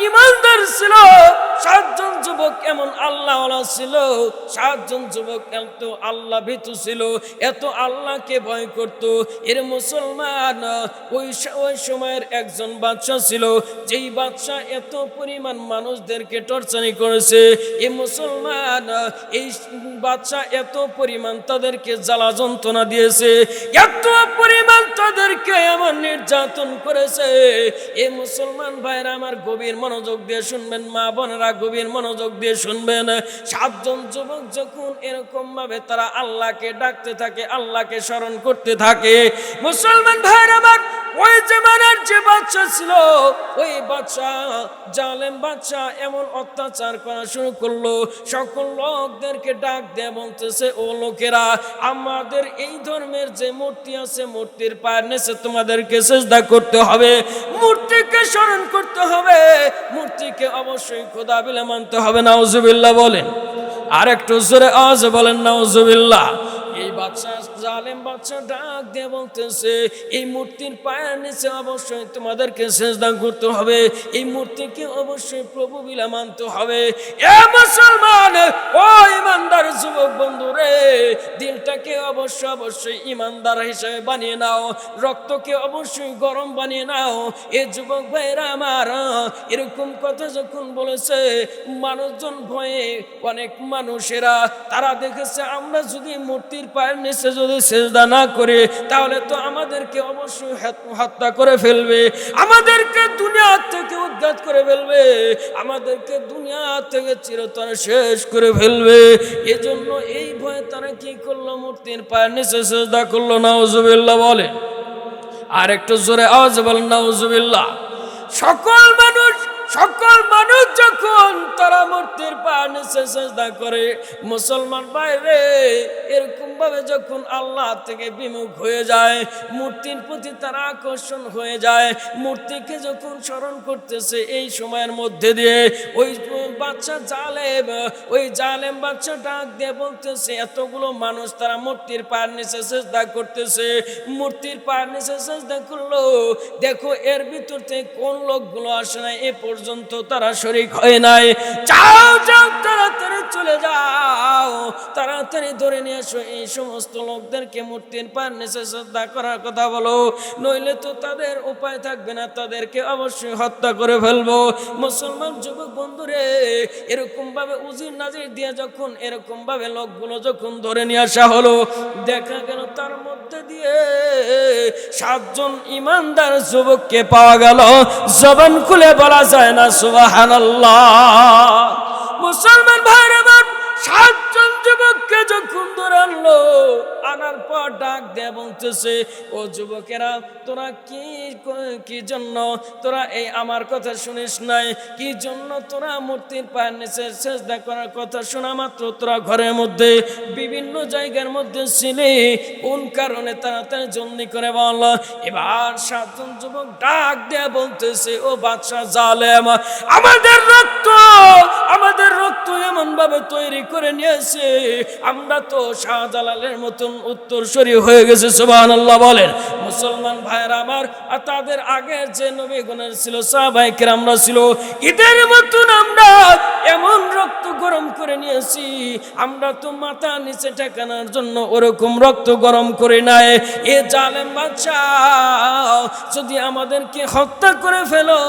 ইমানদার ছিল যুবক এমন আল্লাহ ছিল, সাতজন যুবক এত আল্লাহ ভীতু ছিল, এত আল্লাহকে ভয় করত। এর মুসলমান, ওই ওই সময়ের একজন বাদশা ছিল, যেই বাদশা এত পরিমাণ মানুষদেরকে টর্চারি করেছে। এই মুসলমান, এই বাদশা এত পরিমাণ তাদেরকে জ্বালা যন্ত্রণা দিয়েছে, এত পরিমাণ তাদেরকে এমন নির্যাতন করেছে। এ মুসলমান ভাইরা, আমার গভীর মনোযোগ দিয়ে শুনবেন, মা বোনেরা, গভীর মনোযোগ দিয়ে শুনবেন। সাতজন যুবক যখন এরকম ভাবে তারা আল্লাহকে ডাকতে থাকে, আল্লাহকে স্মরণ করতে থাকে, মুসলমান ভাইরা আমার ওই জামানার যে বাচ্চা ছিল, ওই বাচ্চা জালেম বাচ্চা এমন অত্যাচার করা শুরু করল। সকল লোকদেরকে ডাক দিয়ে বলতেছে, ও লোকেরা, আমাদের এই ধর্মের যে মূর্তি আছে, মূর্তির পায়ের নিচে তোমাদেরকে চেষ্টা করতে হবে। মূর্তিকে স্মরণ করতে হবে। মূর্তিকে অবশ্যই খোদা বিলে মানতে হবে। নাউজুবিল্লাহ বলেন। আর একটু জোরে আজ বলেন, নাউজুবিল্লাহ। এই বাচ্চা জালেম বাচ্চা ডাক দিয়ে বলতেছে, এই মূর্তির পায়ের নিচে অবশ্যই তোমাদেরকে সেজদা করতে হবে। এই মূর্তিকে অবশ্যই প্রভু বিলা মানতে হবে। এ মুসলমান, ও ইমানদার যুবক বন্ধু রে দিলটাকে অবশ্য অবশ্যই ইমানদার হিসেবে বানিয়ে নাও, রক্তকে অবশ্যই গরম বানিয়ে নাও। এ যুবক ভাইরা আমার, এরকম কথা যখন বলেছে, মানুষজন ভয়ে অনেক মানুষেরা, তারা দেখেছে, আমরা যদি মূর্তির পায়ের নিচে যদি সেজদা না করে, তাহলে তো আমাদেরকে অবশ্যই হত- হত্যা করে ফেলবে। আমাদেরকে দুনিয়া থেকে উদ্ঘাত করে ফেলবে। আমাদেরকে দুনিয়া থেকে চিরতরে শেষ করে ফেলবে। এজন্য এই ভয়ে তারা কি করল? মূর্তির পায়ের নিচে সেজদা করল, নাউজুবিল্লাহ বলে। আর একটু জোরে আওয়াজ বলেন, নাউজুবিল্লাহ। সকল মানুষ সকল মানুষ যখন তারা মূর্তির পা নিচে চেষ্টা করে, মুসলমান বাইরে এরকম ভাবে যখন আল্লাহ থেকে বিমুখ হয়ে যায়, মূর্তির প্রতি তারা আকর্ষণ হয়ে যায়, মূর্তিকে যখন স্মরণ করতেছে এই সময়ের মধ্যে দিয়ে, ওই বাচ্চা জালেম, ওই জালেম বাচ্চা ডাক দিয়ে বলতেছে, এতগুলো মানুষ তারা মূর্তির পায়ের নিচে চেষ্টা করতেছে, মূর্তির পায়ের নিচে চেষ্টা করল, দেখো এর ভিতর থেকে কোন লোকগুলো আসে না এ পর্যন্ত তারা শরিক হয় নাই। যাও তাড়াতাড়ি ধরে নিয়ে এসো। এই সমস্ত লোকদেরকে মূর্তির পায়ের নিচে শ্রদ্ধা করার কথা বলো। নইলে তো তাদের উপায় থাকবে না, তাদেরকে অবশ্যই হত্যা করে ফেলব। মুসলমান যুবক বন্ধুরে এরকম ভাবে উজির নাজির দিয়ে যখন এরকম ভাবে লোকগুলো যখন ধরে নিয়ে আসা হলো, দেখা গেল তার মধ্যে দিয়ে সাতজন ইমানদার যুবককে পাওয়া গেল। জবান খুলে বলা যায় না, সুবহানাল্লাহ। মুসলমান ভাইরা সাতজন যুবককে যখন ধরে আনলো, আনার পর ডাক দেয়া বলতেছে, ও যুবকেরা, তোরা কি কি জন্য? তোরা এই আমার কথা শুনিস নাই? কি জন্য তোরা মূর্তির পায়ের নিচে চেষ্টা করার কথা শোনা মাত্র? তোরা ঘরের মধ্যে, বিভিন্ন জায়গার মধ্যে ছিলে। কোন কারণে তাড়াতাড়ি জলদি করে বল? এবার সাতজন যুবক ডাক দেয়া বলতেছে, ও বাদশাহ জালেম, আমাদের রক্ত, আমাদের রক্ত এমন ভাবে তৈরি করে নিয়েছে। আমরা তো শাহজালালের মতন উত্তরসূরি হয়ে গেছে সুবাহ আল্লাহ বলেন। মুসলমান ভাইয়ের আমার, আর তাদের আগের যে নবীগণের ছিল সাহবাইকের আমরা ছিল, ঈদের মতন আমরা এমন রক্ত গরম করে নিয়েছি। আমরা তো মাথা নিচে ঠেকানোর জন্য ওরকম রক্ত গরম করে নাই। এ জালেম বাচ্চা যদি আমাদেরকে হত্যা করে ফেলো,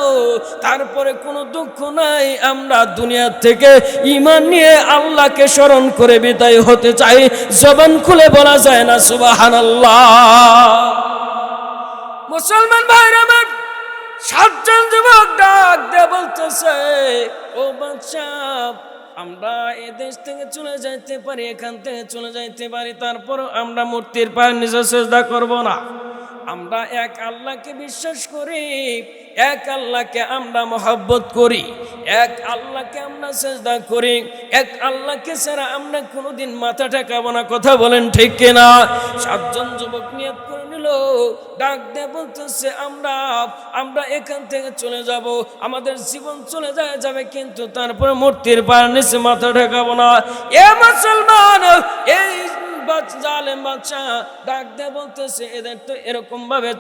তারপরে কোনো দুঃখ নাই। আমরা দুনিয়া থেকে ইমান নিয়ে আল্লাহকে স্মরণ করে বিদায় হতে চাই। জবান খুলে বলা যায় না সুবাহান মুসলমান ভাইরা, আমার সাতজন যুবক ডাক দিয়ে বলতেছে, ও বাচ্চা আমরা এ দেশ থেকে চলে যাইতে পারি, এখান থেকে চলে যাইতে পারি তারপর আমরা মূর্তির পায়ের নিচে চেষ্টা করব না। আমরা এক আল্লাহকে বিশ্বাস করি, এক আল্লাহকে আমরা মহব্বত করি, এক আল্লাহকে আমরা চেষ্টা করি, এক আল্লাহকে ছাড়া আমরা কোনোদিন মাথা ঠেকাবো না। কথা বলেন ঠিক কিনা? সাতজন যুবক নিয়ত করে নিল, ডাক দিয়ে বলতেছে, আমরা আমরা এখান থেকে চলে যাব, আমাদের জীবন চলে যায়, যাবে কিন্তু তারপরে মূর্তির পায়ের নিচে মাথা ঠেকাবো না। এ মুসলমান, এই জালেম বলতেছে, এদের তো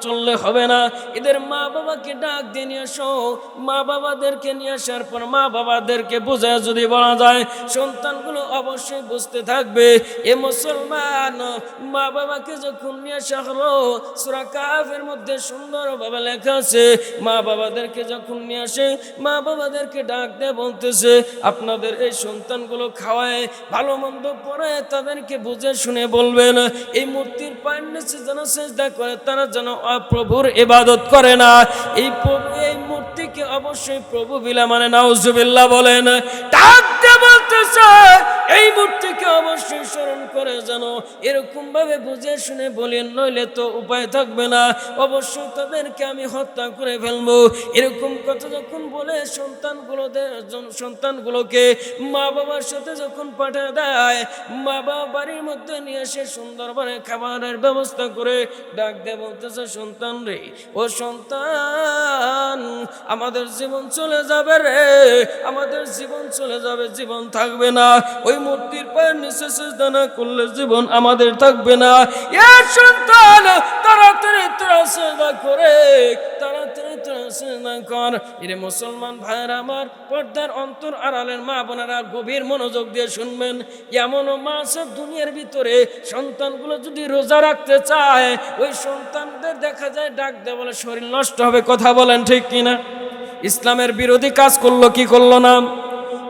চললে হবে না। এদের মা বাবাকে নিয়ে আসো মা বাবাদেরকে নিয়ে আসার পর মা বাবাদেরকে বোঝায় যদি বলা যায়, সন্তানগুলো অবশ্যই বুঝতে থাকবে। এ মুসলমান মা বাবাকে যখন নিয়ে আসা হলো, সুরা মধ্যে সুন্দরভাবে লেখা আছে, মা বাবাদেরকে যখন নিয়ে আসে, মা বাবাদেরকে ডাক বলতেছে, আপনাদের এই সন্তানগুলো খাওয়ায়, ভালো মন্দ পরে তাদেরকে বুঝে শুনে বলবেন, এই মূর্তির পায়ের নিচে যেন চেষ্টা করে, তারা যেন প্রভুর ইবাদত করে না। এই প্রভু এই মূর্তিকে অবশ্যই প্রভু বিলা মানে নাউজুবিল্লাহ বলেন। ডাক বলতেছে, এই মূর্তিকে অবশ্যই স্মরণ করে যেন এরকম ভাবে বুঝে শুনে বলেন, নইলে তো উপায় থাকবে না। অবশ্যই তাদেরকে আমি হত্যা করে ফেলব। এরকম কথা যখন বলে সন্তানগুলোদের সন্তানগুলোকে মা বাবার সাথে যখন পাঠিয়ে দেয়, মা বাবা বাড়ির মধ্যে নিয়ে এসে সুন্দরভাবে খাবারের ব্যবস্থা করে ডাক দিয়ে বলতেছে, সন্তান রে, ও সন্তান আমাদের জীবন চলে যাবে রে। আমাদের জীবন চলে যাবে, জীবন থাকবে না। ওই মূর্তির পায়ের নিচে সেজদা না করলে জীবন আমাদের থাকবে না। এ সন্তান, তাড়াতাড়ি তোরা সেজদা করে, তাড়াতাড়ি তোরা সেজদা কর। এরে মুসলমান ভাইয়ের আমার পর্দার অন্তর আড়ালের মা বোনেরা গভীর মনোযোগ দিয়ে শুনবেন। এমনও মা আছে দুনিয়ার ভিতরে, সন্তানগুলো যদি রোজা রাখতে চায়, ওই সন্তানদের দেখা যায় ডাক দেয় বলে শরীর নষ্ট হবে, কথা বলেন ঠিক কিনা? ইসলামের বিরোধী কাজ করল, কি করল না?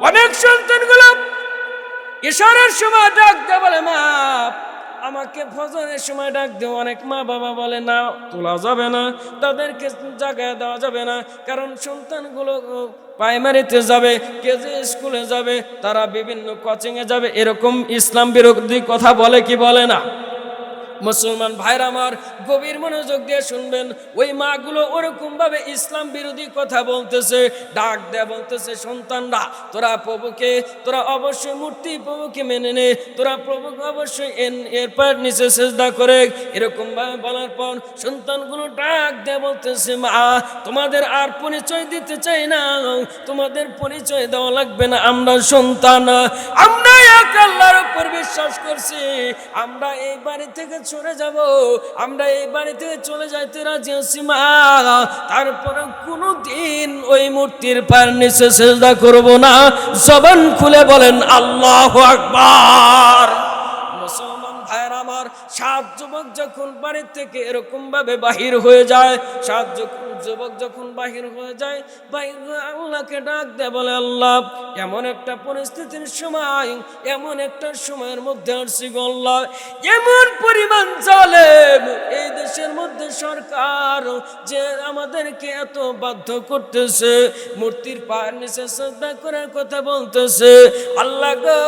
অনেক সন্তানগুলো ইশারের সময় ডাক দেয় বলে, মা, আমাকে ফজরের সময় ডাক দেও অনেক মা বাবা বলে, না, তোলা যাবে না, তাদেরকে জায়গায় দেওয়া যাবে না, কারণ সন্তানগুলো প্রাইমারিতে যাবে, কেজি স্কুলে যাবে, তারা বিভিন্ন কোচিংয়ে যাবে। এরকম ইসলাম বিরোধী কথা বলে কি বলে না? মুসলমান ভাইরা আমার গভীর মনোযোগ দিয়ে শুনবেন। ওই মাগুলো ওরকম ভাবে ইসলাম বিরোধী কথা বলতেছে, ডাক দেয়া বলতেছে, সন্তানরা, তোরা প্রভুকে, তোরা অবশ্যই মূর্তি প্রভুকে মেনে নে, তোরা প্রভুকে অবশ্যই এন- এরপর নিচে চেষ্টা করে এরকম ভাবে বলার পর সন্তানগুলো ডাক দেয়া বলতেছে, মা, তোমাদের আর পরিচয় দিতে চাই না, তোমাদের পরিচয় দেওয়া লাগবে না, আমরা সন্তান আমরা এক আল্লাহর উপর বিশ্বাস করছি, আমরা এই বাড়ি থেকে চলে যাব। আমরা এই বাড়িতে চলে যাইতে রাজি আছি, মা। তারপরে কোনো দিন ওই মূর্তির পায়ের নিচে সেজদা করব না। জবান খুলে বলেন, আল্লাহ আকবার। সাত যুবক যখন বাড়ির থেকে এরকম ভাবে বাহির হয়ে যায়, সাত যুবক যুবক যখন বাহির হয়ে যায়, বাহির হয়ে আল্লাহকে ডাক দেয়, বলে, আল্লাহ, এমন একটা পরিস্থিতির সময়, এমন একটা সময়ের মধ্যে আসছি গো আল্লাহ। এমন পরিমাণ চলে এই দেশের মধ্যে সরকার যে আমাদেরকে এত বাধ্য করতেছে, মূর্তির পায়ের নিচে শ্রদ্ধা করার কথা বলতেছে। আল্লাহ গো,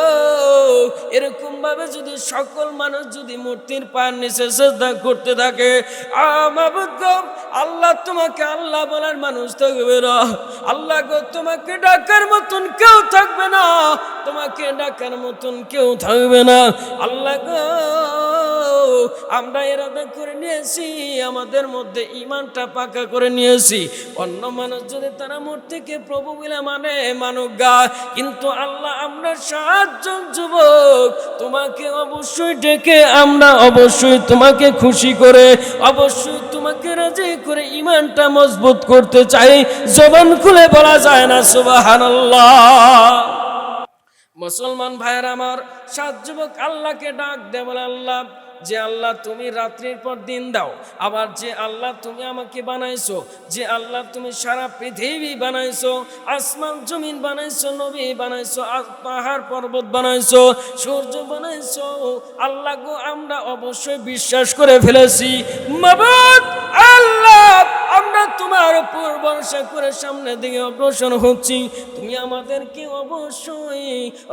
এরকম ভাবে যদি সকল মানুষ যদি মূর্তির পায়ের নিচে শ্রদ্ধা করতে থাকে আমার আল্লাহ তোমাকে আল্লাহ বলার মানুষ থাকবে না। আল্লাহ গো, তোমাকে ডাকার মতন কেউ থাকবে না। তোমাকে ডাকার মতন কেউ থাকবে না। আল্লাহ গো, আমরা এরাদা করে নিয়েছি, আমাদের মধ্যে ইমানটা পাকা করে নিয়েছি। অন্য মানুষ যদি তারা থেকে প্রভু বলে মানে মানুক গা। কিন্তু আল্লাহ আমরা সাতজন যুবক, তোমাকে অবশ্যই ডেকে, আমরা অবশ্যই তোমাকে খুশি করে, অবশ্যই তোমাকে রাজি করে ইমানটা মজবুত করতে চাই, জবান খুলে বলা যায় না, সুবহানাল্লাহ। মুসলমান ভাইয়ের আমার সাত যুবক আল্লাহকে ডাক দে বলে আল্লাহ যে আল্লাহ তুমি রাত্রির পর দিন দাও। আবার যে আল্লাহ তুমি আমাকে বানাইছো, যে আল্লাহ তুমি সারা পৃথিবী বানাইছো, আসমান জমিন বানাইছো, নবী বানাইছো পাহাড় পর্বত বানাইছো, সূর্য বানাইছো, আল্লাহ গো, আমরা অবশ্যই বিশ্বাস করে ফেলেছি, মাবুদ আল্লাহ আমরা তোমার উপর ভরসা করে সামনের দিকে অগ্রসর হচ্ছি। তুমি আমাদেরকে অবশ্যই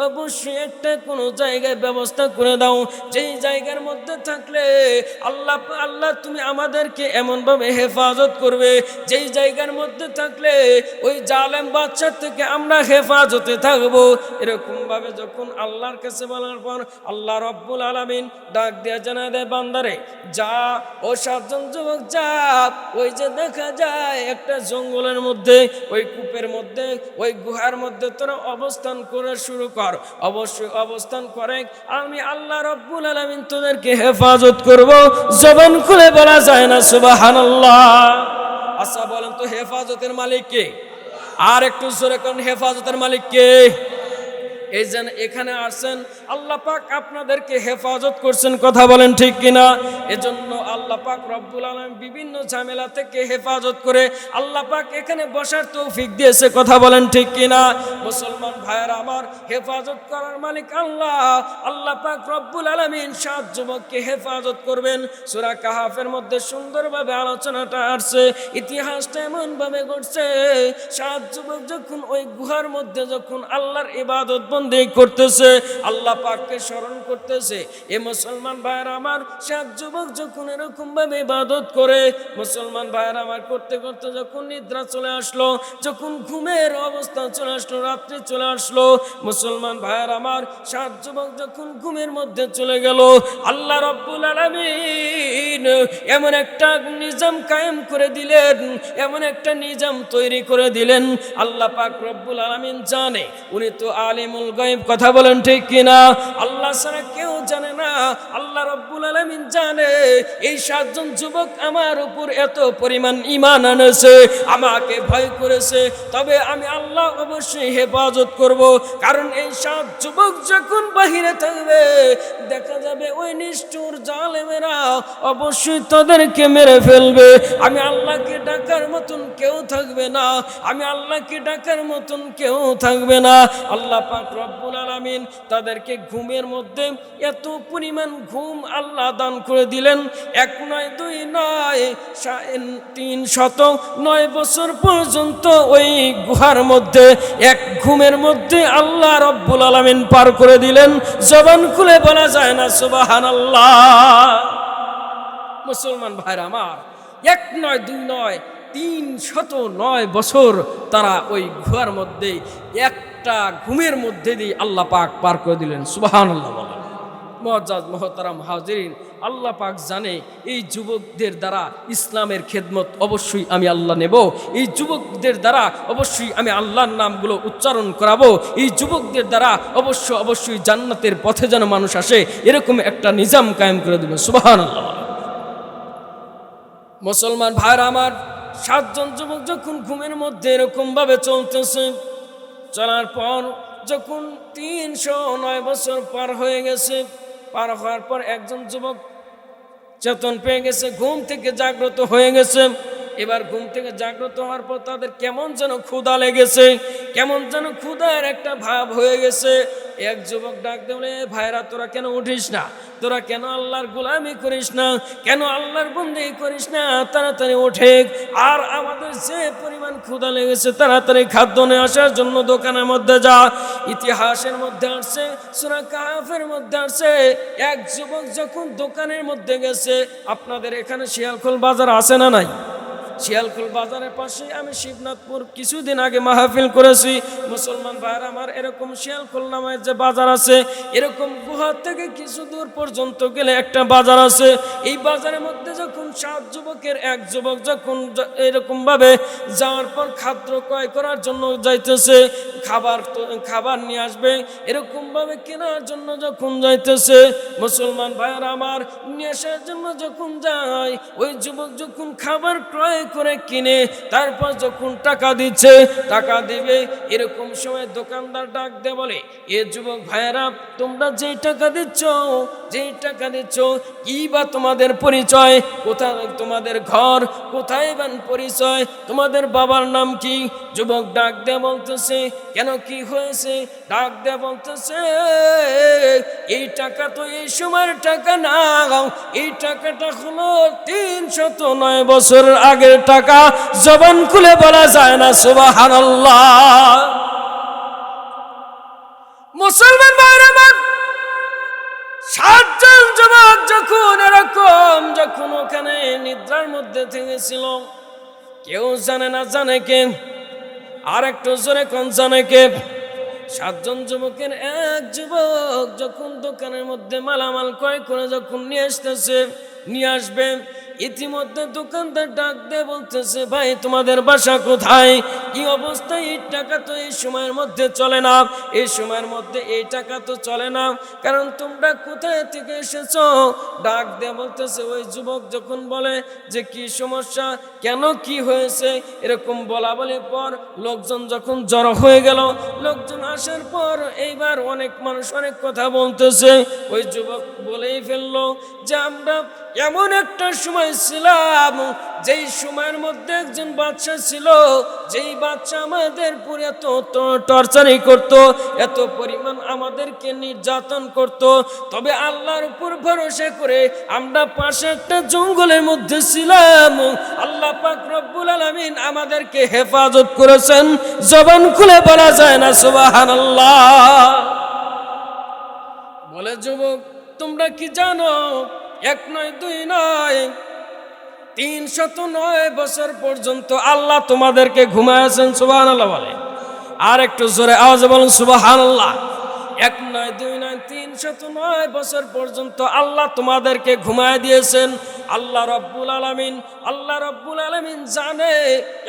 অবশ্যই একটা কোনো জায়গায় ব্যবস্থা করে দাও। যেই জায়গার মধ্যে থাকলে আল্লাহ আল্লাহ তুমি আমাদেরকে এমনভাবে হেফাজত করবে। যেই জায়গার মধ্যে থাকলে ওই জালেম বাচ্চার থেকে আমরা হেফাজতে থাকব। এরকমভাবে যখন আল্লাহর কাছে বলার পর আল্লাহ রব্বুল আলমিন ডাক দিয়া জানা দেয়, বান্দারে, যা ও সাতজন যুবক যা, ওই যে দেখা যায় একটা জঙ্গলের মধ্যে, ওই কূপের মধ্যে, ওই গুহার মধ্যে তোরা অবস্থান করে শুরু কর। অবশ্যই অবস্থান করে, আমি আল্লাহ রব্বুল আলমিন তোদেরকে হেফাজত করব। জবান খুলে বলা যায় না, সুবাহানাল্লাহ। আচ্ছা বলেন তো হেফাজতের মালিক কে? আর একটু জোরে কোন, হেফাজতের মালিক কে? এই যেন এখানে আসছেন আল্লাহ পাক আপনাদেরকে হেফাজত করছেন, কথা বলেন ঠিক কিনা? এজন্য আল্লাহ পাক রব্বুল আলম বিভিন্ন ঝামেলা থেকে হেফাজত করে আল্লাহ পাক এখানে বসার তৌফিক দিয়েছে, কথা বলেন ঠিক কিনা? মুসলমান ভাইয়ের, আমার হেফাজত করার মালিক আল্লাহ। আল্লাহ পাক রব্বুল আলমিন সাত যুবককে হেফাজত করবেন। সুরা কাহাফের মধ্যে সুন্দরভাবে আলোচনাটা আসছে, ইতিহাসটা এমনভাবে ঘটছে, সাত যুবক যখন ওই গুহার মধ্যে যখন আল্লাহর ইবাদত বন্দি করতেছে, আল্লাহ পাককে স্মরণ করতেছে, এ মুসলমান ভাইয়ের আমার সাত যুবক যখন এরকম ভাবে ইবাদত করে, মুসলমান ভাইয়ের আমার করতে করতে যখন নিদ্রা চলে আসলো, যখন ঘুমের অবস্থা চলে আসলো, রাত্রি চলে আসলো মুসলমান ভাইয়ের আমার সাত যুবক যখন ঘুমের মধ্যে চলে গেল, আল্লাহ রব্বুল আলামিন এমন একটা নিজাম কায়েম করে দিলেন, এমন একটা নিজাম তৈরি করে দিলেন। আল্লাহ পাক রব্বুল আলামিন জানে, উনি তো আলিমুল গায়েব, কথা বলেন ঠিক কিনা? আল্লাহ ছাড়া কেউ জানে না, আল্লাহ রব্বুল আলামিন জানে, এই সাতজন যুবক আমার উপর এত পরিমাণ ইমান আনেছে, আমাকে ভয় করেছে, তবে আমি আল্লাহ অবশ্যই হেফাজত করব। কারণ এই সব যুবক যখন বাহিরে থাকবে, দেখা যাবে ওই নিষ্ঠুর জালেমেরা অবশ্যই তাদেরকে মেরে ফেলবে। আমি আল্লাহকে ডাকার মতন কেউ থাকবে না, আমি আল্লাহকে ডাকার মতন কেউ থাকবে না। আল্লাহ পাক রব্বুল আলামিন তাদেরকে ঘুমের মধ্যে এত পরিমাণ ঘুম আল্লাহ দান করে দিলেন। এক নয়, দুই নয় তিন শত, নয় বছর পর্যন্ত ওই গুহার মধ্যে, এক ঘুমের মধ্যে আল্লাহ রব্বুল আলমিন পার করে দিলেন, জবান খুলে বলা যায় না সুবাহান আল্লাহ মুসলমান ভাইরা আমার, এক নয়, দুই নয়, তিন শত নয় বছর তারা ওই গুহার মধ্যে একটা ঘুমের মধ্যে দিয়ে আল্লাহ পাক পার করে দিলেন সুবাহান আল্লাহ মহাজাজ মহতারাম হাজিরিন, আল্লাহ পাক জানে এই যুবকদের দ্বারা ইসলামের খেদমত অবশ্যই আমি আল্লাহ নেব। এই যুবকদের দ্বারা অবশ্যই আমি আল্লাহর নামগুলো উচ্চারণ করাবো। এই যুবকদের দ্বারা অবশ্য অবশ্যই জান্নাতের পথে যেন মানুষ আসে, এরকম একটা নিজাম কায়েম করে দেবে। সুবাহান আল্লাহ মুসলমান ভাইরা আমার, সাতজন যুবক যখন ঘুমের মধ্যে এরকম ভাবে চলতেছে, চলার পর যখন তিনশো নয় বছর পার হয়ে গেছে পার হওয়ার পর একজন যুবক চেতন পেয়ে গেছে ঘুম থেকে জাগ্রত হয়ে গেছে। এবার ঘুম থেকে জাগ্রত হওয়ার পর তাদের কেমন যেন ক্ষুধা লেগেছে, কেমন যেন ক্ষুধার একটা ভাব হয়ে গেছে। এক যুবক ডাক দেবলে ভাইরা, তোরা কেন উঠিস না? তোরা কেন আল্লাহর গোলামি করিস না? কেন আল্লাহর বন্দি করিস না? তাড়াতাড়ি ওঠে। আর আমাদের যে পরিমাণ ক্ষুধা লেগেছে, তাড়াতাড়ি খাদ্য নিয়ে আসার জন্য দোকানের মধ্যে যা। ইতিহাসের মধ্যে আসছে, সুরা কাহাফের মধ্যে আসছে। এক যুবক যখন দোকানের মধ্যে গেছে, আপনাদের এখানে শিয়ালখোল বাজার আছে না নাই? শিয়ালকুল বাজারের পাশে আমি শিবনাথপুর কিছুদিন আগে মাহফিল করেছি। মুসলমান ভাইয়ের আমার এরকম শিয়ালকুল নামের যে বাজার আছে, এরকম গুহা থেকে কিছু দূর পর্যন্ত গেলে একটা বাজার আছে। এই বাজারের মধ্যে যখন সাত যুবকের, এক যুবক যখন এরকমভাবে যাওয়ার পর খাদ্য ক্রয় করার জন্য যাইতেছে, খাবার খাবার নিয়ে আসবে, এরকমভাবে কেনার জন্য যখন যাইতেছে, মুসলমান ভাইয়ের আমার নিয়ে আসার জন্য যখন যায়, ওই যুবক যখন খাবার ক্রয় করে কিনে, তারপর যখন টাকা দিচ্ছে, টাকা দিবে, এরকম সময় দোকানদার ডাক দে বলে, এ যুবক ভাইয়েরা, তোমরা যেই টাকা দিচ্ছ, যেই টাকা দিচ্ছ, কি বা তোমাদের পরিচয়? কোথায় তোমাদের ঘর? কোথায় বান পরিচয়? তোমাদের বাবার নাম কি? যুবক ডাক দে বলতেছে, কেন কি হয়েছে? ডাক দে বলতেছে, এই টাকা তো এই সময়ের টাকা না, এই টাকাটা হলো তিন শত নয় বছরের আগের টাকা জবান খুলে বলা যায় না সুবাহান মুসলমান ভাইরা সাতজন যুবক যখন এরকম, যখন ওখানে নিদ্রার মধ্যে থেকেছিল, কেউ জানে না জানে কে, আর একটু জোরে কোন জানে কে, সাতজন যুবকের এক যুবক যখন দোকানের মধ্যে মালামাল ক্রয় করে যখন নিয়ে আসতেছে, নিয়ে আসবে ইতিমধ্যে দোকানদার ডাক দিয়ে বলতেছে, ভাই, তোমাদের বাসা কোথায়? কি অবস্থায় এই টাকা তো এই সময়ের মধ্যে চলে না। এই সময়ের মধ্যে এই টাকা তো চলে না। কারণ তোমরা কোথায় থেকে এসেছ? ডাক দিয়ে বলতেছে, ওই যুবক যখন বলে যে, কি সমস্যা? কেন কি হয়েছে? এরকম বলা বলে পর লোকজন যখন জড়ো হয়ে গেল, লোকজন আসার পর এইবার অনেক মানুষ অনেক কথা বলতেছে। ওই যুবক বলেই ফেলল যে আমরা এমন একটা সময় ছিলাম, যেই সময়ের মধ্যে একজন বাচ্চা ছিল, যেই বাচ্চা আমাদের পুরো এত টর্চারি করত, এত পরিমাণ আমাদেরকে নির্যাতন করত। তবে আল্লাহর উপর ভরসা করে আমরা পাশে একটা জঙ্গলের মধ্যে ছিলাম। আল্লাহ পাক রব্বুল আলামিন আমাদেরকে হেফাজত করেছেন। জবান খুলে বলা যায় না, সুবহানাল্লাহ। বলে, যুবক, তোমরা কি জানো এক নয়, দুই নয়, তিন শত নয় বছর পর্যন্ত আল্লাহ তোমাদেরকে ঘুমায় আছেন সুবাহ আল্লাহ বলে। আর একটু জোরে আওয়াজ বলুন সুবাহ আল্লাহ এক নয় নয় বছর পর্যন্ত আল্লাহ তোমাদেরকে ঘুমায় দিয়েছেন। আল্লাহ রব্বুল আলমিন, আল্লাহ রব্বুল আলমিন জানে,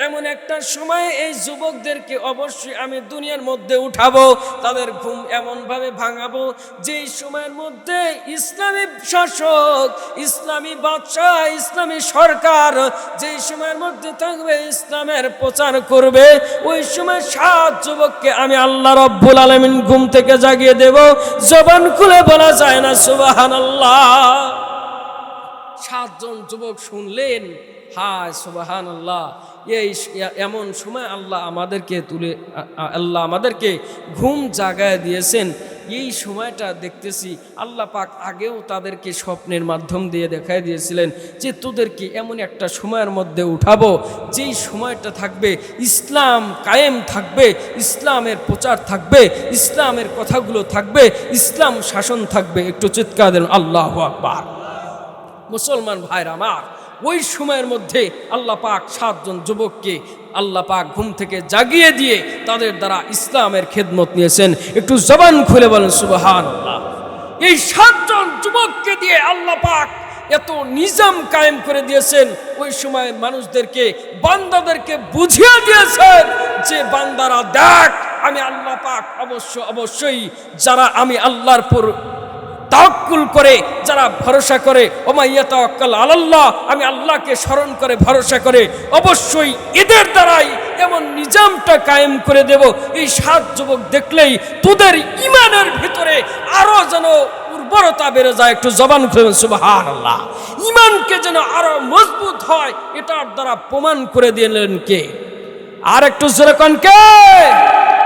এমন একটা সময় এই যুবকদেরকে অবশ্যই আমি দুনিয়ার মধ্যে উঠাবো, তাদের ঘুম এমনভাবে ভাঙাবো, যেই সময়ের মধ্যে ইসলামী শাসক, ইসলামী বাদশাহ, ইসলামী সরকার যেই সময়ের মধ্যে থাকবে, ইসলামের প্রচার করবে, ওই সময় সাত যুবককে আমি আল্লাহ রব্বুল আলমিন ঘুম থেকে জাগিয়ে দেব। জবান খুলে বলা যায় না আল্লাহ সাতজন যুবক শুনলেন হায় সুবাহান আল্লাহ এই এমন সময় আল্লাহ আমাদেরকে তুলে আল্লাহ আমাদেরকে ঘুম জাগায় দিয়েছেন। এই সময়টা দেখতেছি আল্লাহ পাক আগেও তাদেরকে স্বপ্নের মাধ্যম দিয়ে দেখায় দিয়েছিলেন যে তোদেরকে এমন একটা সময়ের মধ্যে উঠাবো যেই সময়টা থাকবে ইসলাম কায়েম থাকবে, ইসলামের প্রচার থাকবে, ইসলামের কথাগুলো থাকবে, ইসলাম শাসন থাকবে। একটু চিৎকার দেন, আল্লাহ আকবার। মুসলমান ভাইরা আমার ওই সময়ের মধ্যে আল্লাহ পাক সাতজন যুবককে আল্লাহ পাক ঘুম থেকে জাগিয়ে দিয়ে তাদের দ্বারা ইসলামের খেদমত নিয়েছেন। একটু জবান খুলে বলেন সুবাহান এই সাতজন যুবককে দিয়ে আল্লাহ পাক এত নিজাম কায়েম করে দিয়েছেন। ওই সময় মানুষদেরকে, বান্দাদেরকে বুঝিয়ে দিয়েছেন যে, বান্দারা দেখ, আমি আল্লাহ পাক অবশ্য অবশ্যই, যারা আমি আল্লাহর তাওকুল করে, যারা ভরসা করে ওমাইয়া তাওয়াক্কাল আলাল্লাহ, আমি আল্লাহকে স্মরণ করে ভরসা করে, অবশ্যই এদের দ্বারাই এমন নিজামটা কায়েম করে দেব। এই সাত যুবক দেখলেই তোদের ইমানের ভিতরে আরও যেন উর্বরতা বেড়ে যায়। একটু জবান খুলবেন সুবাহান আল্লাহ ইমানকে যেন আরও মজবুত হয়, এটার দ্বারা প্রমাণ করে দিলেন কে? আর একটু জোরে কে? আল্লাহ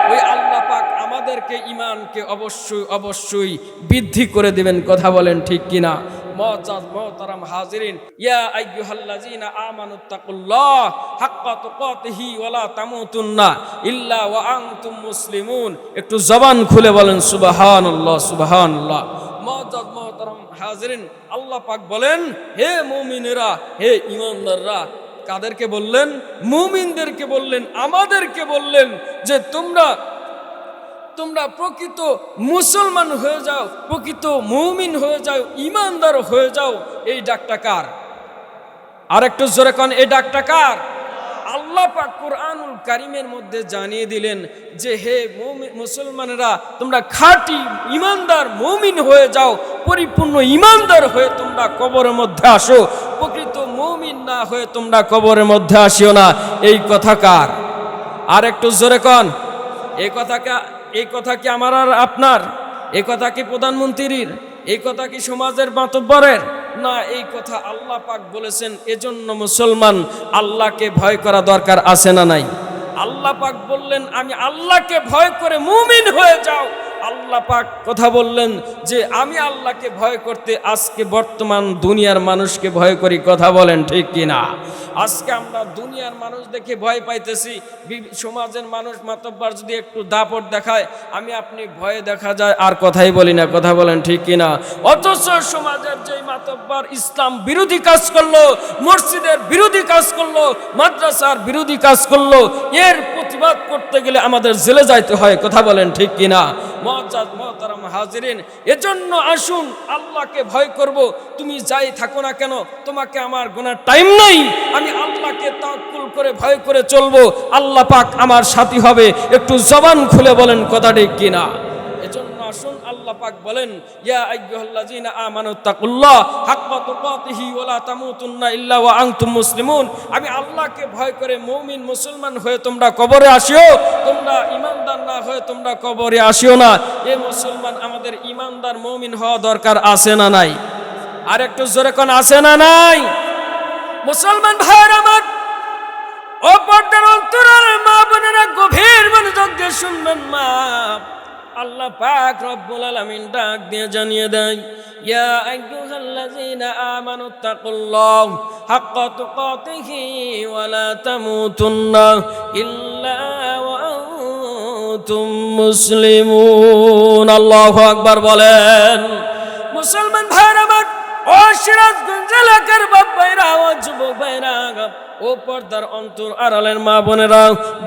আমাদেরকে ইমানকে অবশ্যই অবশ্যই বৃদ্ধি করে দিবেন, কথা বলেন ঠিক কিনা। একটু জবান খুলে বলেন, সুবহানাল্লাহ সুবহানাল্লাহ। মজাজ মহতারাম হাজিরিন, আল্লাহ পাক বলেন, হে মুমিনেরা, হে ঈমানদাররা, কাদেরকে বললেন? মুমিনদেরকে বললেন, আমাদেরকে বললেন যে তোমরা তোমরা প্রকৃত মুসলমান হয়ে যাও, প্রকৃত মৌমিন হয়ে যাও, ইমানদার হয়ে যাও, এই ডাকটা কার? আর একটু জোরে কন, এই ডাকটা কার? আল্লাহ পাক কোরআনুল কারিমের মধ্যে জানিয়ে দিলেন যে, হে মুসলমানেরা, তোমরা খাঁটি ইমানদার মুমিন হয়ে যাও, পরিপূর্ণ ইমানদার হয়ে তোমরা কবরের মধ্যে আসো। প্রকৃত মুমিন না হয়ে তোমরা কবরের মধ্যে আসিও না। এই কথা কার? আর একটু জোরে কন, এই কথাকে এই কথা কি আমার আর আপনার? এই কথা কি প্রধানমন্ত্রীর? এই কথা কি সমাজের মাতব্বরের না, এই কথা আল্লাহ পাক বলেছেন, এজন্য মুসলমান আল্লাহকে ভয় করা দরকার আছে না নাই? আল্লাহ পাক বললেন, আমি আল্লাহকে ভয় করে মুমিন হয়ে যাও। আল্লাহ পাক কথা বললেন যে, আমি আল্লাহকে ভয় করতে আজকে বর্তমান দুনিয়ার মানুষকে ভয় করি, কথা বলেন ঠিক কিনা আজকে আমরা দুনিয়ার মানুষ দেখে ভয় পাইতেছি। সমাজের মানুষ মাতব্বার যদি একটু দাপট দেখায়, আমি আপনি ভয়ে দেখা যায়, আর কথাই বলি না, কথা বলেন ঠিক কিনা অথচ সমাজের যেই মাতব্বার ইসলাম বিরোধী কাজ করল, মসজিদের বিরোধী কাজ করল, মাদ্রাসার বিরোধী কাজ করল, এর প্রতিবাদ করতে গেলে আমাদের জেলে যাইতে হয়, কথা বলেন ঠিক কিনা? মহাজাদ মহতারাম হাজিরিন, এজন্য আসুন, আল্লাহকে ভয় করব, তুমি যাই থাকো না কেন, তোমাকে আমার গোনার টাইম নাই, আমি আল্লাহকে তাকুল করে ভয় করে চলবো, আল্লাহ পাক আমার সাথী হবে, একটু জবান খুলে বলেন কথা ঠিক কিনা? পাক বলেন আমি আল্লাহকে ভয় করে মুমিন, মুসলমান হয়ে তোমরা কবরে আসিও, তোমরা ঈমানদার না হয়ে তোমরা কবরে আসিও না। এ মুসলমান, আমাদের ঈমানদার মুমিন হওয়া দরকার আছে না নাই? আর একটু জোরে কোন, আছে না নাই? মুসলমান ভাইয়ের আমার ও পর্দার অন্তরাল মা বোনেরা গভীর মনোযোগ দিয়ে শুনবেন মা। আল্লাহ পাক রব্বুল আলামিন ডাক দিয়ে জানিয়ে দেয়, ইয়া আইয়ুহাল্লাযীনা আমানু তাকুল্লাহ হাক্কা তুকাতিহি ওয়া লা তামুতুন্না ইল্লা ওয়া আনতুম মুসলিমুন। আল্লাহু আকবার বলেন, মুসলমান ভাইরা ও সিরাজগঞ্জ এলাকার বাপ ও যুবক ভাইরা ও পর্দার অন্তর আড়ালের মা বোনেরা,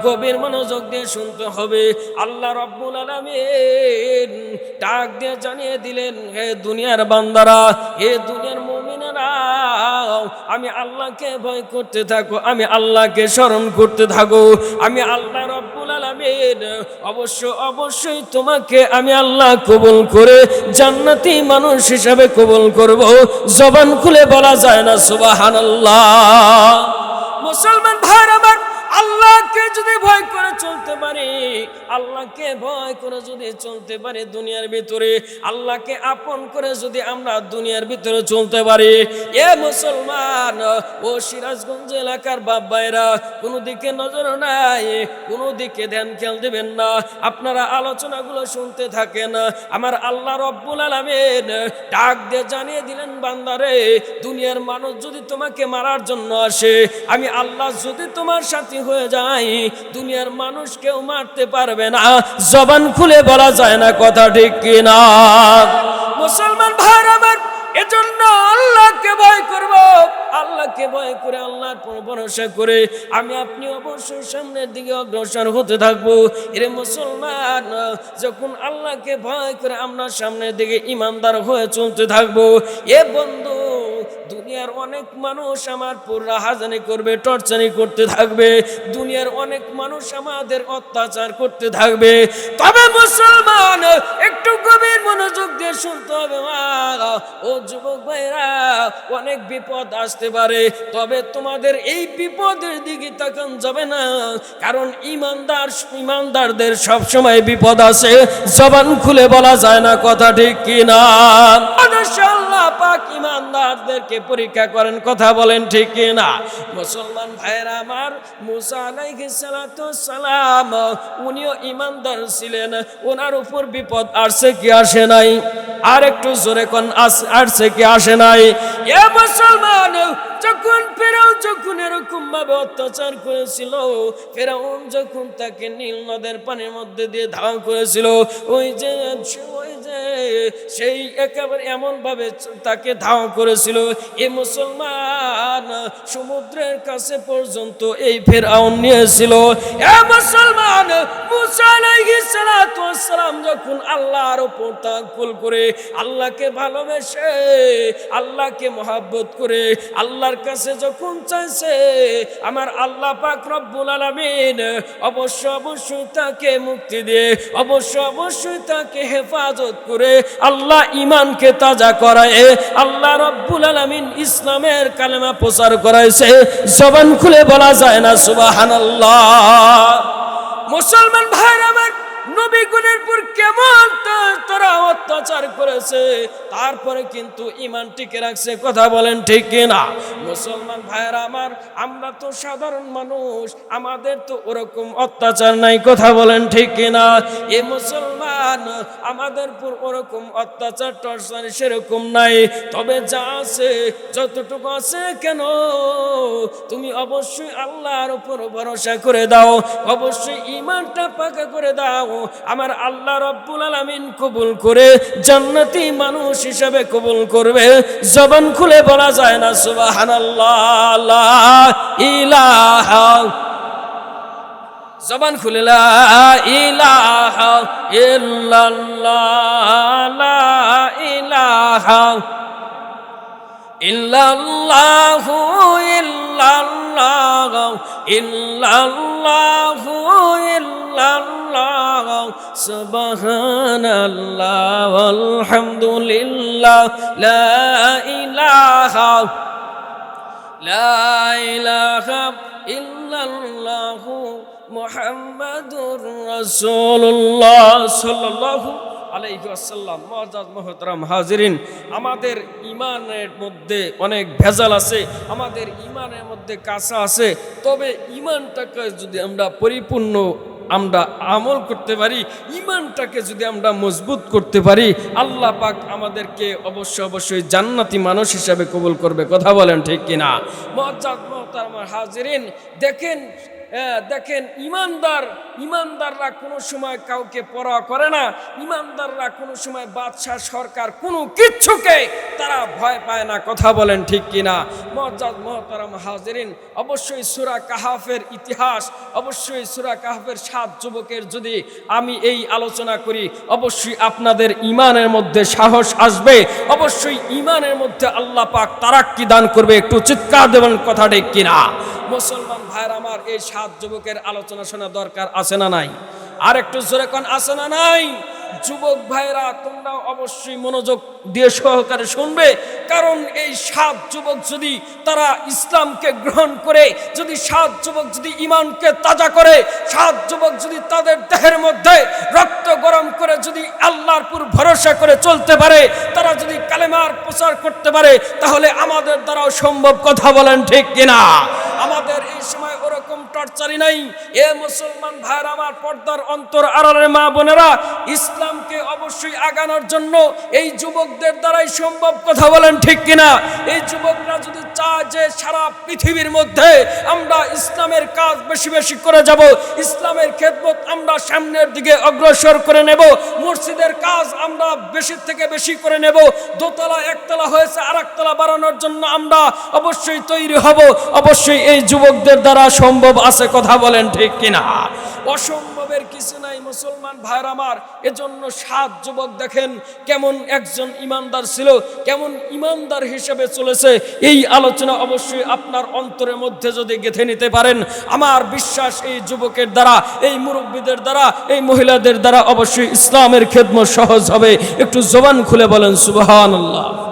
গভীর মনোযোগ দিয়ে শুনতে হবে। আল্লাহ রব্বুল আলামিন ডাক দিয়ে জানিয়ে দিলেন, হে দুনিয়ার বান্দারা, হে দুনিয়ার মুমিনেরা, আমি আল্লাহকে ভয় করতে থাকো, আমি আল্লাহকে স্মরণ করতে থাকো, আমি আল্লাহ রব্বুল আলামিন। অবশ্য, অবশ্যই তোমাকে আমি আল্লাহ কবুল করে জান্নাতি মানুষ হিসাবে কবুল করব। জবান খুলে বলা যায় না, সুবহানাল্লাহ। মুসলমান ভাই আমার আল্লাহকে যদি ভয় করে চলতে পারি, আল্লাহকে ভয় করে যদি চলতে পারি দুনিয়ার ভিতরে, আল্লাহকে আপন করে যদি আমরা দুনিয়ার ভিতরে চলতে পারি। এ মুসলমান, ও সিরাজগঞ্জ এলাকার বাপ ভাইরা, কোনো দিকে নজর নাই, কোনো দিকে ধ্যান খেয়াল দিবেন না। আপনারা আলোচনাগুলো শুনতে থাকেন। আমার আল্লাহ রব্বুল আলামিন ডাক দিয়ে জানিয়ে দিলেন, বান্দারে, দুনিয়ার মানুষ যদি তোমাকে মারার জন্য আসে, আমি আল্লাহ যদি তোমার সাথী হয়ে যাই দুনিয়ার মানুষ কেউ মারতে পারবে না। জবান খুলে বলা যায় না কথা ঠিক কিনা। মুসলমান ভাই আমার, এজন্য আল্লাহকে ভয় করব। আল্লাহকে ভয় করে, আল্লাহর পর ভরসা করে আমি আপনি অবশ্যই সামনের দিকে অগ্রসর হতে থাকব। এরে মুসলমান, যখন আল্লাহকে ভয় করে আমরা সামনের দিকে ইমানদার হয়ে চলতে থাকব, এ বন্ধু দুনিয়ার অনেক মানুষ আমার পুরা হাজানি করবে টর্চারি করতে থাকবে। দুনিয়ার অনেক মানুষ আমাদের অত্যাচার করতে থাকবে। তবে মুসলমান একটু গভীর মনোযোগ দিয়ে শুনতে হবে, মা ও যুবক ভাইরা, অনেক বিপদ আসতে পারে, তবে তোমাদের এই বিপদের দিকে তাকান যাবে না। কারণ ইমানদার, ইমানদারদের সব সময় বিপদ আছে। জবান খুলে বলা যায় না কথা ঠিক আদর্শ আল্লাহ পাক ইমানদারদেরকে পরীক্ষা করেন, কথা বলেন ঠিক কিনা। মুসলমান ভাইরা আমার, মুসা আলাইহিস সালাম, উনিও ইমানদার ছিলেন। ওনার উপর বিপদ আসছে কি আসে নাই? আর একটু জোরে কোন আসছে কি আসে নাই? এ মুসলমান, যখন ফেরাও যখন এরকম ভাবে অত্যাচার করেছিল, ফেরাউন যখন তাকে নীল নদের পানির মধ্যে দিয়ে ধাওয়া করেছিল, ওই যে ওই যে, সেই একেবারে এমন ভাবে তাকে ধাওয়া করেছিল, এ মুসলমান, সমুদ্রের কাছে পর্যন্ত এই ফেরাউন নিয়েছিল। এ মুসলমান, মুসা আলাইহিস সালাম যখন আল্লাহর উপর তাওয়াক্কুল করে আল্লাহকে ভালোবেসে, আল্লাহকে মহাব্বত করে, আল্লাহর কাছে যখন চাইছে, আমার আল্লাহ পাক রব্বুল আলামিন অবশ্য অবশ্যই তাকে মুক্তি দিয়ে, অবশ্য অবশ্যই তাকে হেফাজত করে আল্লাহ ইমানকে তাজা করায় আল্লাহ রব্বুল আলামিন ইসলামের কালেমা প্রচার করাইছে। জবান খুলে বলা যায় না, সুবহানাল্লাহ। মুসলমান ভাইরা আমার নবী গুণের পর কেমন তারা অত্যাচার করেছে? তারপরে কিন্তু ইমান টিকে রাখছে, কথা বলেন ঠিক কিনা? মুসলমান ভাইয়েরা আমার, আমরা তো সাধারণ মানুষ, আমাদের তো ওরকম অত্যাচার নাই, কথা বলেন ঠিক কিনা? এ মুসলমান, আমাদের পর ওরকম অত্যাচার, টর্চার সেরকম নাই। তবে যা আছে, যতটুকু আছে কেন? তুমি অবশ্যই আল্লাহর উপর ভরসা করে দাও, অবশ্যই ইমানটা পাকা করে দাও। আমার আল্লাহ রব্বুল আলামিন কবুল করে জান্নাতি মানুষ হিসাবে কবুল করবে। জবান খুলে বলা যায় না, সুবহানাল্লাহ, লা ইলাহা। জবান খুলে, লা ইলাহা ইল্লাল্লাহ ইলাহা ইল্লাল্লাহ ইল্লাল্লাহু ইল্লাল্লাহ সুবহানাল্লাহ আলহামদুলিল্লাহ লা ইলাহা লা ইলাহা ইল্লাল্লাহু মুহাম্মাদুর রাসূলুল্লাহ সাল্লাল্লাহু আলাইহি ওয়াসাল্লাম মুআজ্জাজ মুহতারাম হাজিরিন, আমাদের ইমানের মধ্যে অনেক ভেজাল আছে, আমাদের ইমানের মধ্যে কাঁচা আছে, তবে ইমানটাকে যদি আমরা পরিপূর্ণ আমরা আমল করতে পারি ইমানটাকে যদি আমরা মজবুত করতে পারি, আল্লাহ পাক আমাদেরকে অবশ্যই অবশ্যই জান্নাতি মানুষ হিসাবে কবুল করবে, কথা বলেন ঠিক কিনা মজ্জাদ মহতারমার হাজিরিন, দেখেন দেখেন ইমানদার ইমানদাররা কোনো সময় কাউকে পরোয়া করে না, ইমানদাররা কোনো সময় বাদশাহ সরকার কোনো কিচ্ছুকে তারা ভয় পায় না, কথা বলেন ঠিক কিনা। মজ্জাদ মহতারাম হাজরিন, অবশ্যই সুরা কাহাফের ইতিহাস, অবশ্যই সুরা কাহাফের সাত যুবকের যদি আমি এই আলোচনা করি, অবশ্যই আপনাদের ইমানের মধ্যে সাহস আসবে, অবশ্যই ইমানের মধ্যে আল্লাহ পাক তারাক্কি দান করবে, একটু চিৎকার দেবেন কথা ঠিক কিনা। মুসলমান ভাইয়ের আমার এই সাত যুবকের আলোচনা শোনা দরকার আছে। না নাই? আর একটু জোরে কোন আছে না নাই? যুবক ভাইরা তোমরা অবশ্যই মনোযোগ দিয়ে সহকারে শুনবে। কারণ এই সাত যুবক যদি তারা ইসলামকে গ্রহণ করে, যদি সাত যুবক যদি ইমানকে তাজা করে, সাত যুবক যদি তাদের দেহের মধ্যে রক্ত গরম করে যদি আল্লাহর পুর ভরসা করে চলতে পারে, তারা যদি কালেমার প্রচার করতে পারে, তাহলে আমাদের দ্বারাও সম্ভব কথা বলেন ঠিক কিনা? আমাদের এই সময় ওরকম টর্চারি নাই। এ মুসলমান ভাইয়ের, আমার পর্দার অন্তর আড়ালের মা বোনেরা ইসলামকে অবশ্যই আগানোর জন্য এই যুবকদের দ্বারাই সম্ভব কথা বলেন ঠিক কিনা? এই যুবকরা যদি চায় যে সারা পৃথিবীর মধ্যে আমরা ইসলামের কাজ বেশি বেশি করে যাব, ইসলামের খেদমত আমরা সামনের দিকে অগ্রসর করে নেব, মসজিদের কাজ আমরা বেশি থেকে বেশি করে নেব, দোতলা একতলা হয়েছে আর একতলা বাড়ানোর জন্য আমরা অবশ্যই তৈরি হব, অবশ্যই এই যুবকদের দ্বারা সম্ভব আছে কথা বলেন ঠিক কিনা? অসম্ভবের কিছু নাই, মুসলমান ভাইয়ের আমার। এজন্য সাত যুবক দেখেন কেমন একজন ইমানদার ছিল, কেমন ইমানদার হিসেবে চলেছে। এই আলোচনা অবশ্যই আপনার অন্তরের মধ্যে যদি গেঁথে নিতে পারেন, আমার বিশ্বাস এই যুবকের দ্বারা, এই মুরব্বীদের দ্বারা, এই মহিলাদের দ্বারা অবশ্যই ইসলামের খেদমত সহজ হবে। একটু জবান খুলে বলেন, সুবহানাল্লাহ।